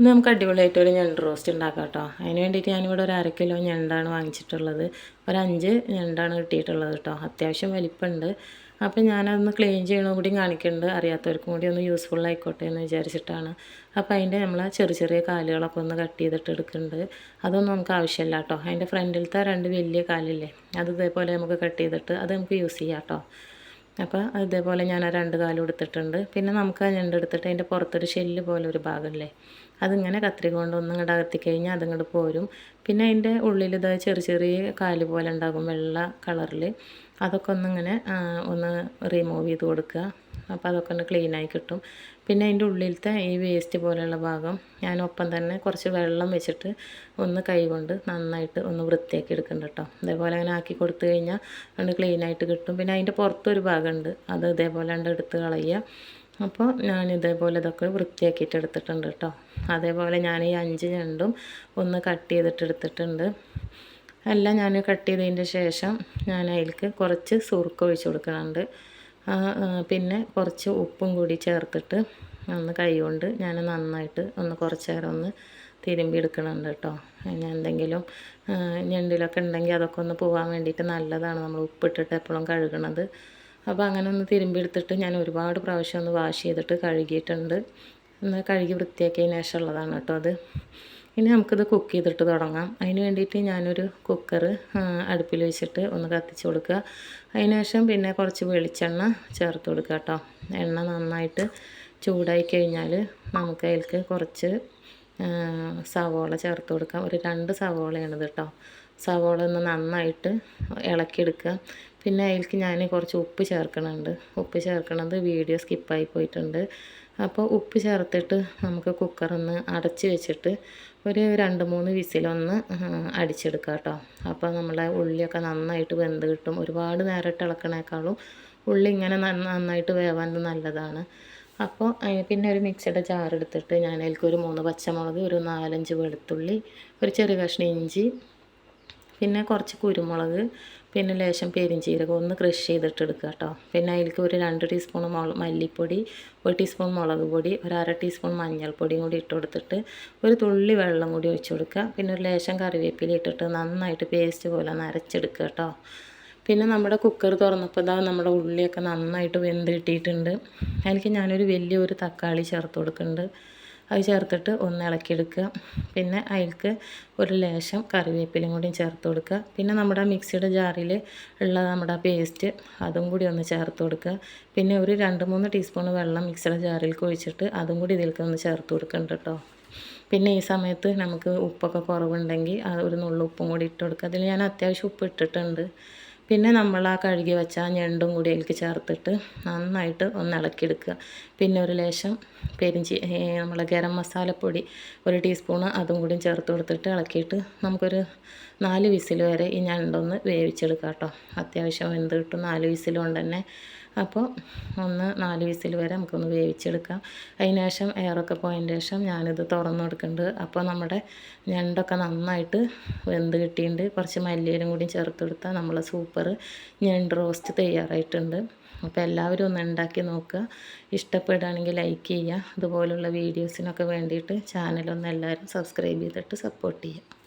ഇന്ന് നമുക്ക് അടിപൊളിയായിട്ട് ഒരു ഞണ്ട് റോസ്റ്റ് ഉണ്ടാക്കാം കേട്ടോ. അതിന് വേണ്ടിയിട്ട് ഞാനിവിടെ ഒരു അര കിലോ ഞണ്ടാണ് വാങ്ങിച്ചിട്ടുള്ളത്. ഒരു അഞ്ച് ഞണ്ടാണ് കിട്ടിയിട്ടുള്ളത് കേട്ടോ. അത്യാവശ്യം വലിപ്പമുണ്ട്. അപ്പോൾ ഞാനതൊന്ന് ക്ലീൻ ചെയ്യണം കൂടി കാണിക്കുന്നുണ്ട്. അറിയാത്തവർക്കും കൂടി ഒന്ന് യൂസ്ഫുൾ ആയിക്കോട്ടെ എന്ന് വിചാരിച്ചിട്ടാണ്. അപ്പോൾ അതിന്റെ നമ്മൾ ചെറിയ ചെറിയ കാലുകളൊക്കെ ഒന്ന് കട്ട് ചെയ്തിട്ട് എടുക്കുന്നുണ്ട്. അതൊന്നും നമുക്ക് ആവശ്യമില്ല കേട്ടോ. അതിന്റെ ഫ്രണ്ടിലത്തെ രണ്ട് വലിയ കാലില്ലേ അത് ഇതേപോലെ നമുക്ക് കട്ട് ചെയ്തിട്ട് അത് നമുക്ക് യൂസ് ചെയ്യാം കേട്ടോ. അപ്പോൾ ഇതേപോലെ ഞാൻ ആ രണ്ട് കാലും എടുത്തിട്ടുണ്ട്. പിന്നെ നമുക്ക് ആ എടുത്തിട്ട് അതിന്റെ പുറത്തൊരു ഷെല്ല് പോലെ ഒരു ഭാഗമല്ലേ അതിങ്ങനെ കത്രിക കൊണ്ട് ഒന്നും ഇങ്ങോട്ട് അകത്തി കഴിഞ്ഞാൽ അതിങ്ങോട്ട് പോരും. പിന്നെ അതിന്റെ ഉള്ളിൽ ഇത് ചെറിയ ചെറിയ കാൽ പോലെ ഉണ്ടാകും വെള്ള കളറിൽ. അതൊക്കെ ഒന്നിങ്ങനെ ഒന്ന് റിമൂവ് ചെയ്ത് കൊടുക്കുക. അപ്പോൾ അതൊക്കെ ഒന്ന് ക്ലീനായി കിട്ടും. പിന്നെ അതിന്റെ ഉള്ളിലത്തെ ഈ വേസ്റ്റ് പോലെയുള്ള ഭാഗം ഞാൻ ഒപ്പം തന്നെ കുറച്ച് വെള്ളം വെച്ചിട്ട് ഒന്ന് കൈ കൊണ്ട് നന്നായിട്ട് ഒന്ന് വൃത്തിയാക്കി എടുക്കുന്നുണ്ട് കേട്ടോ ഇതേപോലെ അങ്ങനെ ആക്കി കൊടുത്തു കഴിഞ്ഞാൽ അത് ക്ലീനായിട്ട് കിട്ടും. പിന്നെ അതിന്റെ പുറത്തൊരു ഭാഗമുണ്ട്. അത് ഇതേപോലെ ഉണ്ട് എടുത്ത് കളയുക. അപ്പോൾ ഞാൻ ഇതേപോലെ ഇതൊക്കെ വൃത്തിയാക്കിയിട്ട് എടുത്തിട്ടുണ്ട് കേട്ടോ. അതേപോലെ ഞാൻ ഈ അഞ്ച് ഞണ്ടും ഒന്ന് കട്ട് ചെയ്തിട്ട് എടുത്തിട്ടുണ്ട്. എല്ലാം ഞാൻ കട്ട് ചെയ്തതിന്റെ ശേഷം ഞാൻ അതിൽക്ക് കുറച്ച് സുറുക്ക ഒഴിച്ച് കൊടുക്കുന്നുണ്ട്. പിന്നെ കുറച്ച് ഉപ്പും കൂടി ചേർത്തിട്ട് ഒന്ന് കൈകൊണ്ട് ഞാൻ നന്നായിട്ട് ഒന്ന് കുറച്ച് നേരം ഒന്ന് തിരുമ്പി എടുക്കണുണ്ട് കേട്ടോ. ഞാൻ എന്തെങ്കിലും ഞണ്ടിലൊക്കെ ഉണ്ടെങ്കിൽ അതൊക്കെ ഒന്ന് പോകാൻ വേണ്ടിയിട്ട് നല്ലതാണ്. നമ്മൾ ഉപ്പിട്ടിട്ട് എപ്പോഴും കഴുകണത്. അപ്പോൾ അങ്ങനെ ഒന്ന് തിരുമ്പി എടുത്തിട്ട് ഞാൻ ഒരുപാട് പ്രാവശ്യം ഒന്ന് വാഷ് ചെയ്തിട്ട് കഴുകിയിട്ടുണ്ട്. ഒന്ന് കഴുകി വൃത്തിയാക്കിയതിന് ശേഷം ഉള്ളതാണ് കേട്ടോ അത്. ഇനി നമുക്കിത് കുക്ക് ചെയ്തിട്ട് തുടങ്ങാം. അതിന് വേണ്ടിയിട്ട് ഞാനൊരു കുക്കർ അടുപ്പിൽ വെച്ചിട്ട് ഒന്ന് കത്തിച്ച് കൊടുക്കുക. അതിന് ശേഷം പിന്നെ കുറച്ച് വെളിച്ചെണ്ണ ചേർത്ത് കൊടുക്കുക കേട്ടോ. എണ്ണ നന്നായിട്ട് ചൂടായി കഴിഞ്ഞാൽ നമുക്ക് അതിലേക്ക് കുറച്ച് സവോള ചേർത്ത് കൊടുക്കാം. ഒരു രണ്ട് സവോളയാണിത് കേട്ടോ. സവോള ഒന്ന് നന്നായിട്ട് ഇളക്കിയെടുക്കുക. പിന്നെ അതിലേക്ക് ഞാൻ കുറച്ച് ഉപ്പ് ചേർക്കണുണ്ട്. ഉപ്പ് ചേർക്കണത് വീഡിയോ സ്കിപ്പായി പോയിട്ടുണ്ട്. അപ്പോൾ ഉപ്പ് ചേർത്തിട്ട് നമുക്ക് കുക്കറൊന്ന് അടച്ച് വെച്ചിട്ട് ഒരു രണ്ട് മൂന്ന് വിസിലൊന്ന് അടിച്ചെടുക്കാം കേട്ടോ. അപ്പോൾ നമ്മളെ ഉള്ളിയൊക്കെ നന്നായിട്ട് വെന്ത് കിട്ടും. ഒരുപാട് നേരിട്ട് ഇളക്കണേക്കാളും ഉള്ളി ഇങ്ങനെ നന്നായിട്ട് വേവാൻ നല്ലതാണ്. അപ്പോൾ പിന്നെ ഒരു മിക്സിയുടെ ജാർ എടുത്തിട്ട് ഞാൻ അതിലേക്ക് ഒരു മൂന്ന് പച്ചമുളക് ഒരു നാലഞ്ച് വെളുത്തുള്ളി ഒരു ചെറിയ കഷ്ണം ഇഞ്ചി പിന്നെ കുറച്ച് കുരുമുളക് പിന്നെ ലേശം പെരിഞ്ചീരകം ഒന്ന് ക്രഷ് ചെയ്തിട്ട് എടുക്കുക കേട്ടോ. പിന്നെ അതിലേക്ക് ഒരു രണ്ട് ടീസ്പൂൺ മുളക് മല്ലിപ്പൊടി ഒരു ടീസ്പൂൺ മുളക് പൊടി ഒരു അര ടീസ്പൂൺ മഞ്ഞൾപ്പൊടിയും കൂടി ഇട്ട് കൊടുത്തിട്ട് ഒരു തുള്ളി വെള്ളം കൂടി ഒഴിച്ച് കൊടുക്കുക. പിന്നെ ഒരു ലേശം കറിവേപ്പില ഇട്ടിട്ട് നന്നായിട്ട് പേസ്റ്റ് പോലെ നരച്ചെടുക്കുക കേട്ടോ. പിന്നെ നമ്മുടെ കുക്കർ തുറന്നപ്പോൾ ഇതാ നമ്മുടെ ഉള്ളിയൊക്കെ നന്നായിട്ട് വെന്ത് കിട്ടിയിട്ടുണ്ട്. അതിലേക്ക് ഞാനൊരു വലിയൊരു തക്കാളി ചേർത്ത് കൊടുക്കുന്നുണ്ട്. അത് ചേർത്തിട്ട് ഒന്ന് ഇളക്കിയെടുക്കുക. പിന്നെ അതിൽക്ക് ഒരു ലേശം കറിവേപ്പിലയും കൂടി ചേർത്ത് കൊടുക്കുക. പിന്നെ നമ്മുടെ മിക്സിയുടെ ജാറിൽ ഉള്ള നമ്മുടെ പേസ്റ്റ് അതും കൂടി ഒന്ന് ചേർത്ത് കൊടുക്കുക. പിന്നെ ഒരു രണ്ട് മൂന്ന് ടീസ്പൂൺ വെള്ളം മിക്സിയുടെ ജാറിലേക്ക് ഒഴിച്ചിട്ട് അതും കൂടി ഇതിലേക്ക് ഒന്ന് ചേർത്ത് കൊടുക്കുന്നുണ്ട് കേട്ടോ. പിന്നെ ഈ സമയത്ത് നമുക്ക് ഉപ്പൊക്കെ കുറവുണ്ടെങ്കിൽ ഒരു നുള്ളു ഉപ്പും കൂടി ഇട്ട് കൊടുക്കുക. അതിൽ ഞാൻ അത്യാവശ്യം ഉപ്പ് ഇട്ടിട്ടുണ്ട്. പിന്നെ നമ്മൾ ആ കഴുകി വെച്ച ആ ഞണ്ടും കൂടി അതിലേക്ക് ചേർത്തിട്ട് നന്നായിട്ട് ഒന്ന് ഇളക്കിയെടുക്കുക. പിന്നെ ഒരു ലേശം പെരിഞ്ചി നമ്മളെ ഗരം മസാലപ്പൊടി ഒരു ടീസ്പൂണ് അതും കൂടി ചേർത്ത് കൊടുത്തിട്ട് ഇളക്കിയിട്ട് നമുക്കൊരു നാല് വിസിൽ വരെ ഈ ഞണ്ടൊന്ന് വേവിച്ചെടുക്കാം കേട്ടോ. അത്യാവശ്യം എന്ത് കിട്ടും നാല് വിസിൽ കൊണ്ട് തന്നെ. അപ്പോൾ ഒന്ന് നാല് വിസിൽ വരെ നമുക്കൊന്ന് വേവിച്ചെടുക്കാം. അതിന് ശേഷം എയറൊക്കെ പോയതിന് ശേഷം ഞാനിത് തുറന്നു കൊടുക്കുന്നുണ്ട്. അപ്പോൾ നമ്മുടെ ഞണ്ടൊക്കെ നന്നായിട്ട് വെന്ത് കിട്ടിയിട്ടുണ്ട്. കുറച്ച് മല്ലിയിലും കൂടി ചേർത്ത് കൊടുത്താൽ നമ്മളെ സൂപ്പർ ഞണ്ട് റോസ്റ്റ് തയ്യാറായിട്ടുണ്ട്. അപ്പോൾ എല്ലാവരും ഒന്ന് ഉണ്ടാക്കി നോക്കുക. ഇഷ്ടപ്പെടുകയാണെങ്കിൽ ലൈക്ക് ചെയ്യുക. അതുപോലുള്ള വീഡിയോസിനൊക്കെ വേണ്ടിയിട്ട് ചാനലൊന്ന് എല്ലാവരും സബ്സ്ക്രൈബ് ചെയ്തിട്ട് സപ്പോർട്ട് ചെയ്യുക.